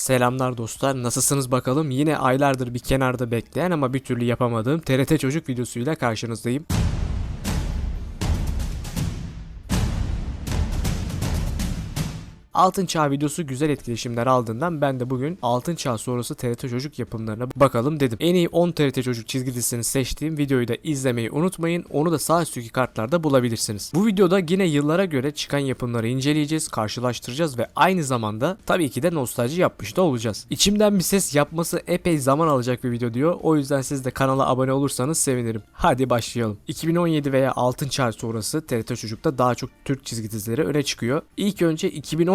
Selamlar dostlar. Nasılsınız bakalım? Yine aylardır bir kenarda bekleyen ama bir türlü yapamadığım TRT Çocuk videosuyla karşınızdayım. Altın Çağ videosu güzel etkileşimler aldığından ben de bugün Altın Çağ sonrası TRT Çocuk yapımlarına bakalım dedim. En iyi 10 TRT Çocuk çizgi dizisini seçtiğim videoyu da izlemeyi unutmayın. Onu da sağ üstteki kartlarda bulabilirsiniz. Bu videoda yine yıllara göre çıkan yapımları inceleyeceğiz, karşılaştıracağız ve aynı zamanda tabii ki de nostalji yapmış da olacağız. İçimden bir ses yapması epey zaman alacak bir video diyor. O yüzden siz de kanala abone olursanız sevinirim. Hadi başlayalım. 2017 veya Altın Çağ sonrası TRT Çocuk'ta daha çok Türk çizgi dizileri öne çıkıyor. İlk önce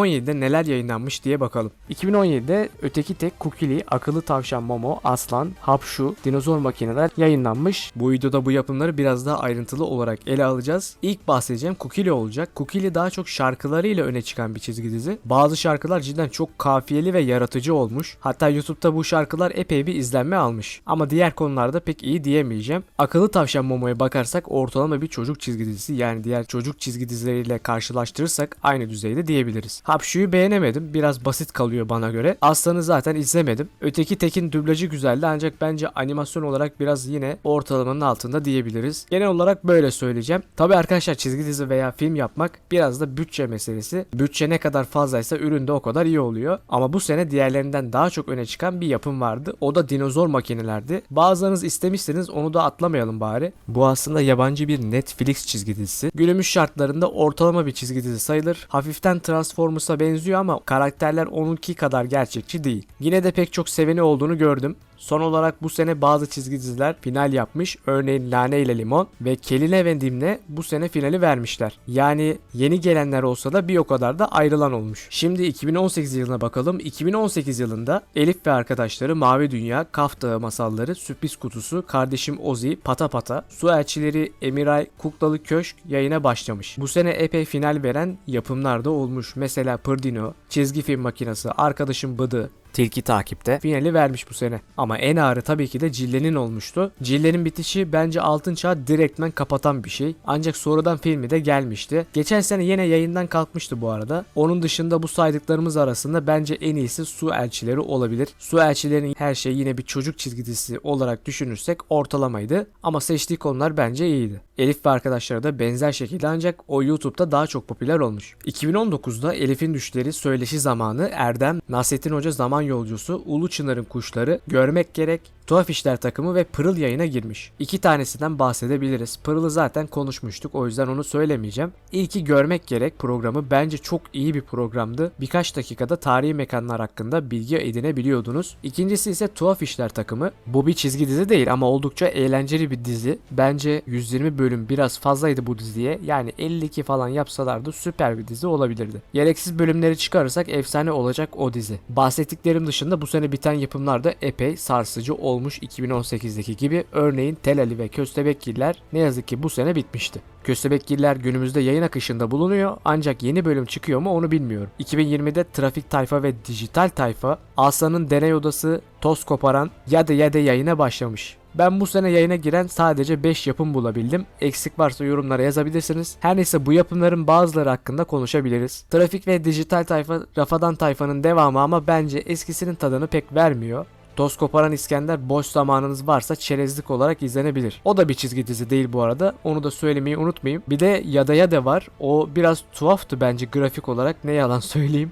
2017'de neler yayınlanmış diye bakalım. 2017'de Öteki Tek, Kukili, Akıllı Tavşan Momo, Aslan, Hapşu, Dinozor Makineler yayınlanmış. Bu videoda bu yapımları biraz daha ayrıntılı olarak ele alacağız. İlk bahsedeceğim Kukili olacak. Kukili daha çok şarkılarıyla öne çıkan bir çizgi dizi. Bazı şarkılar cidden çok kafiyeli ve yaratıcı olmuş. Hatta YouTube'da bu şarkılar epey bir izlenme almış. Ama diğer konularda pek iyi diyemeyeceğim. Akıllı Tavşan Momo'ya bakarsak ortalama bir çocuk çizgi dizisi yani diğer çocuk çizgi dizileriyle karşılaştırırsak aynı düzeyde diyebiliriz. Hapşu'yu beğenemedim. Biraz basit kalıyor bana göre. Aslan'ı zaten izlemedim. Öteki Tekin dublajı güzeldi ancak bence animasyon olarak biraz yine ortalamanın altında diyebiliriz. Genel olarak böyle söyleyeceğim. Tabi arkadaşlar çizgi dizi veya film yapmak biraz da bütçe meselesi. Bütçe ne kadar fazlaysa ürün de o kadar iyi oluyor. Ama bu sene diğerlerinden daha çok öne çıkan bir yapım vardı. O da dinozor makinelerdi. Bazılarınız istemişseniz onu da atlamayalım bari. Bu aslında yabancı bir Netflix çizgi dizisi. Günümüz şartlarında ortalama bir çizgi dizi sayılır. Hafiften Transformers'a benziyor ama karakterler onunki kadar gerçekçi değil. Yine de pek çok seveni olduğunu gördüm. Son olarak bu sene bazı çizgi diziler final yapmış. Örneğin Lane ile Limon ve Keline ve bu sene finali vermişler. Yani yeni gelenler olsa da bir o kadar da ayrılan olmuş. Şimdi 2018 yılına bakalım. 2018 yılında Elif ve arkadaşları Mavi Dünya, Kaf Dağı Masalları, Sürpriz Kutusu, Kardeşim Ozi, Pata Pata, Su Elçileri, Emiray, Kuklalı Köşk yayına başlamış. Bu sene epey final veren yapımlar da olmuş. Mesela Pırdino, Çizgi Film Makinesi, Arkadaşım Bıdı, Tilki takipte finali vermiş bu sene. Ama en ağrı tabii ki de Cille'nin olmuştu. Cille'nin bitişi bence Altın Çağ direktmen kapatan bir şey. Ancak sonradan filmi de gelmişti. Geçen sene yine yayından kalkmıştı bu arada. Onun dışında bu saydıklarımız arasında bence en iyisi Su Elçileri olabilir. Su Elçilerin her şey yine bir çocuk çizgi olarak düşünürsek ortalamaydı. Ama seçtiği konular bence iyiydi. Elif ve arkadaşları da benzer şekilde ancak o YouTube'da daha çok popüler olmuş. 2019'da Elif'in Düşleri Söyleşi Zamanı Erdem, Nasrettin Hoca Zaman Yolcusu, Ulu Çınar'ın Kuşları, Görmek Gerek, Tuhaf İşler takımı ve Pırıl yayına girmiş. İki tanesinden bahsedebiliriz. Pırıl'ı zaten konuşmuştuk o yüzden onu söylemeyeceğim. İlki Görmek Gerek programı bence çok iyi bir programdı. Birkaç dakikada tarihi mekanlar hakkında bilgi edinebiliyordunuz. İkincisi ise Tuhaf İşler takımı. Bu bir çizgi dizi değil ama oldukça eğlenceli bir dizi. Bence 120 bölüm biraz fazlaydı bu diziye. Yani 52 falan yapsalardı süper bir dizi olabilirdi. Gereksiz bölümleri çıkarırsak efsane olacak o dizi. Bahsettiklerim dışında bu sene biten yapımlar da epey sarsıcı olmuş 2018'deki gibi. Örneğin Tel Ali ve Köstebekgiller ne yazık ki bu sene bitmişti. Köstebekgiller günümüzde yayın akışında bulunuyor ancak yeni bölüm çıkıyor mu onu bilmiyorum. 2020'de Trafik Tayfa ve Dijital Tayfa, Aslan'ın deney odası, toz koparan ya da ya da yayına başlamış. Ben bu sene yayına giren sadece 5 yapım bulabildim. Eksik varsa yorumlara yazabilirsiniz. Her neyse bu yapımların bazıları hakkında konuşabiliriz. Trafik ve dijital tayfa Rafadan tayfanın devamı ama bence eskisinin tadını pek vermiyor. Toz koparan İskender boş zamanınız varsa çerezlik olarak izlenebilir. O da bir çizgi dizi değil bu arada. Onu da söylemeyi unutmayayım. Bir de Yada Yada var. O biraz tuhaftı bence grafik olarak. Ne yalan söyleyeyim.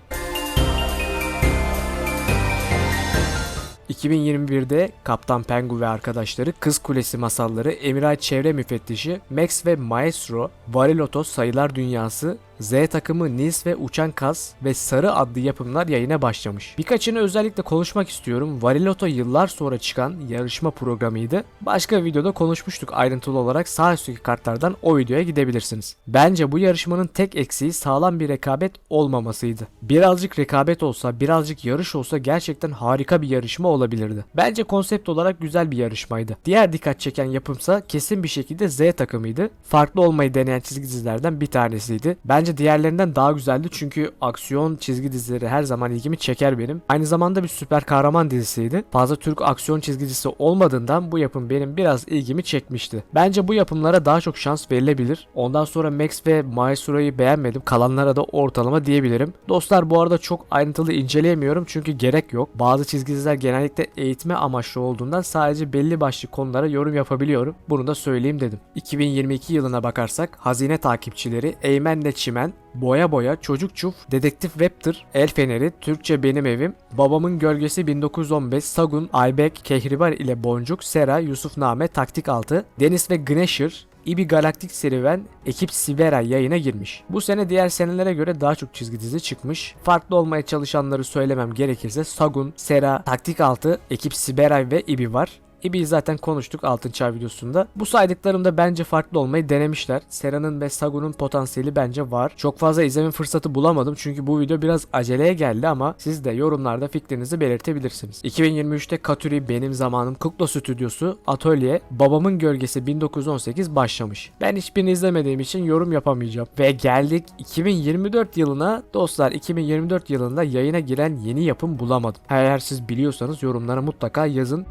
2021'de Kaptan Pengu ve arkadaşları, Kız Kulesi masalları, Emiray Çevre Müfettişi, Max ve Maestro, Varilotos Sayılar Dünyası, Z takımı Nils ve Uçan Kaz ve Sarı adlı yapımlar yayına başlamış. Birkaçını özellikle konuşmak istiyorum. Variloto yıllar sonra çıkan yarışma programıydı. Başka videoda konuşmuştuk ayrıntılı olarak sağ üstteki kartlardan o videoya gidebilirsiniz. Bence bu yarışmanın tek eksiği sağlam bir rekabet olmamasıydı. Birazcık rekabet olsa, birazcık yarış olsa gerçekten harika bir yarışma olabilirdi. Bence konsept olarak güzel bir yarışmaydı. Diğer dikkat çeken yapımsa kesin bir şekilde Z takımıydı. Farklı olmayı deneyen çizgi dizilerden bir tanesiydi. Ben Bence diğerlerinden daha güzeldi çünkü aksiyon çizgi dizileri her zaman ilgimi çeker benim. Aynı zamanda bir süper kahraman dizisiydi. Fazla Türk aksiyon çizgi dizisi olmadığından bu yapım benim biraz ilgimi çekmişti. Bence bu yapımlara daha çok şans verilebilir. Ondan sonra Max ve Maestra'yı beğenmedim. Kalanlara da ortalama diyebilirim. Dostlar bu arada çok ayrıntılı inceleyemiyorum çünkü gerek yok. Bazı çizgi diziler genellikle eğitme amaçlı olduğundan sadece belli başlı konulara yorum yapabiliyorum. Bunu da söyleyeyim dedim. 2022 yılına bakarsak hazine takipçileri Eymen'le Çimen, Boya Boya, Çocuk Çuf, Dedektif Raptor, El Feneri, Türkçe Benim Evim, Babamın Gölgesi 1915, Sagun, Aybek, Kehribar ile Boncuk, Sera, Yusufname, Taktik 6, Deniz ve Gneşir, İbi Galaktik Serüven ekip Sibera yayına girmiş. Bu sene diğer senelere göre daha çok çizgi dizi çıkmış. Farklı olmaya çalışanları söylemem gerekirse Sagun, Sera, Taktik 6, ekip Sibera ve İbi var. İbi'yi zaten konuştuk Altın Çağ videosunda. Bu saydıklarımda bence farklı olmayı denemişler. Sera'nın ve Sagun'un potansiyeli bence var. Çok fazla izleme fırsatı bulamadım çünkü bu video biraz aceleye geldi ama siz de yorumlarda fikrinizi belirtebilirsiniz. 2023'te Katuri Benim Zamanım Kukla Stüdyosu Atölye Babamın Gölgesi 1918 başlamış. Ben hiçbirini izlemediğim için yorum yapamayacağım. Ve geldik 2024 yılına. Dostlar 2024 yılında yayına giren yeni yapım bulamadım. Eğer siz biliyorsanız yorumlara mutlaka yazın.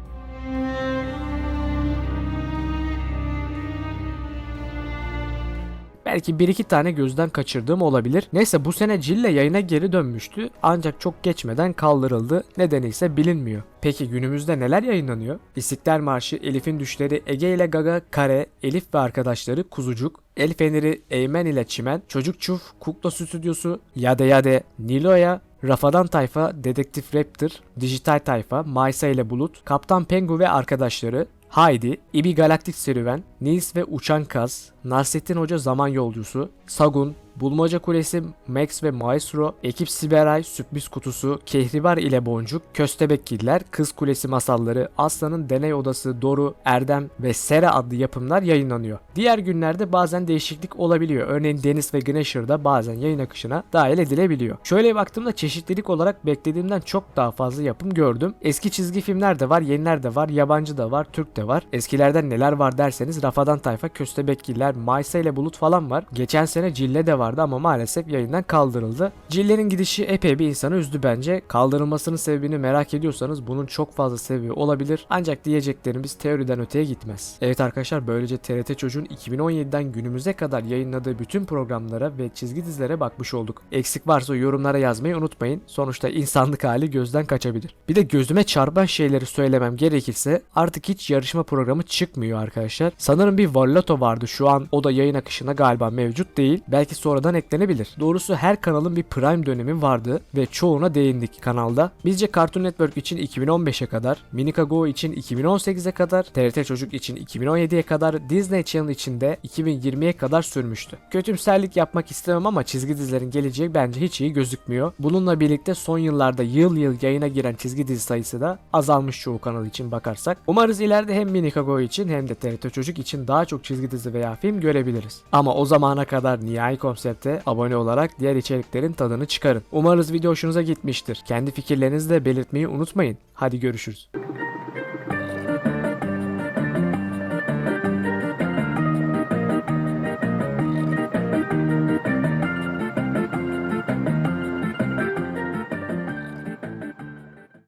Belki bir iki tane gözden kaçırdığım olabilir. Neyse bu sene Cille yayına geri dönmüştü ancak çok geçmeden kaldırıldı. Nedeni ise bilinmiyor. Peki günümüzde neler yayınlanıyor? İstiklal Marşı, Elif'in Düşleri, Ege ile Gaga, Kare, Elif ve arkadaşları, Kuzucuk, El Feneri, Eymen ile Çimen, Çocuk Çuf, Kukla Stüdyosu, Yade Yade, Niloya, Rafadan Tayfa, Dedektif Raptor, Dijital Tayfa, Maysa ile Bulut, Kaptan Pengu ve arkadaşları, Haydi, İbi Galaktik Serüven, Nils ve Uçan Kaz, Nasrettin Hoca Zaman Yolcusu, Sagun, Bulmaca Kulesi, Max ve Maestro, Ekip Siberay, Sürpriz Kutusu, Kehribar ile Boncuk, Köstebekgiller, Kız Kulesi Masalları, Aslan'ın Deney Odası, Doru, Erdem ve Sera adlı yapımlar yayınlanıyor. Diğer günlerde bazen değişiklik olabiliyor. Örneğin Deniz ve Gneşir'da bazen yayın akışına dahil edilebiliyor. Şöyle baktığımda çeşitlilik olarak beklediğimden çok daha fazla yapım gördüm. Eski çizgi filmler de var, yeniler de var, yabancı da var, Türk de var. Eskilerden neler var derseniz Rafadan Tayfa, Köstebekgiller, Maysa ile Bulut falan var. Geçen sene Cille de vardı ama maalesef yayından kaldırıldı. Cille'nin gidişi epey bir insanı üzdü bence. Kaldırılmasının sebebini merak ediyorsanız bunun çok fazla sebebi olabilir. Ancak diyeceklerimiz teoriden öteye gitmez. Evet arkadaşlar böylece TRT Çocuğun 2017'den günümüze kadar yayınladığı bütün programlara ve çizgi dizilere bakmış olduk. Eksik varsa yorumlara yazmayı unutmayın. Sonuçta insanlık hali gözden kaçabilir. Bir de gözüme çarpan şeyleri söylemem gerekirse artık hiç yarışma programı çıkmıyor arkadaşlar. Sanırım bir Vallato vardı şu an o da yayın akışında galiba mevcut değil. Belki sonradan eklenebilir. Doğrusu her kanalın bir prime dönemi vardı ve çoğuna değindik kanalda. Bizce Cartoon Network için 2015'e kadar, Minika Go için 2018'e kadar, TRT Çocuk için 2017'ye kadar, Disney Channel için de 2020'ye kadar sürmüştü. Kötümserlik yapmak istemem ama çizgi dizilerin geleceği bence hiç iyi gözükmüyor. Bununla birlikte son yıllarda yıl yıl yayına giren çizgi dizi sayısı da azalmış çoğu kanal için bakarsak. Umarız ileride hem Minika Go için hem de TRT Çocuk için daha çok çizgi dizi veya film görebiliriz. Ama o zamana kadar nihai konsepte abone olarak diğer içeriklerin tadını çıkarın. Umarız video hoşunuza gitmiştir. Kendi fikirlerinizi de belirtmeyi unutmayın. Hadi görüşürüz.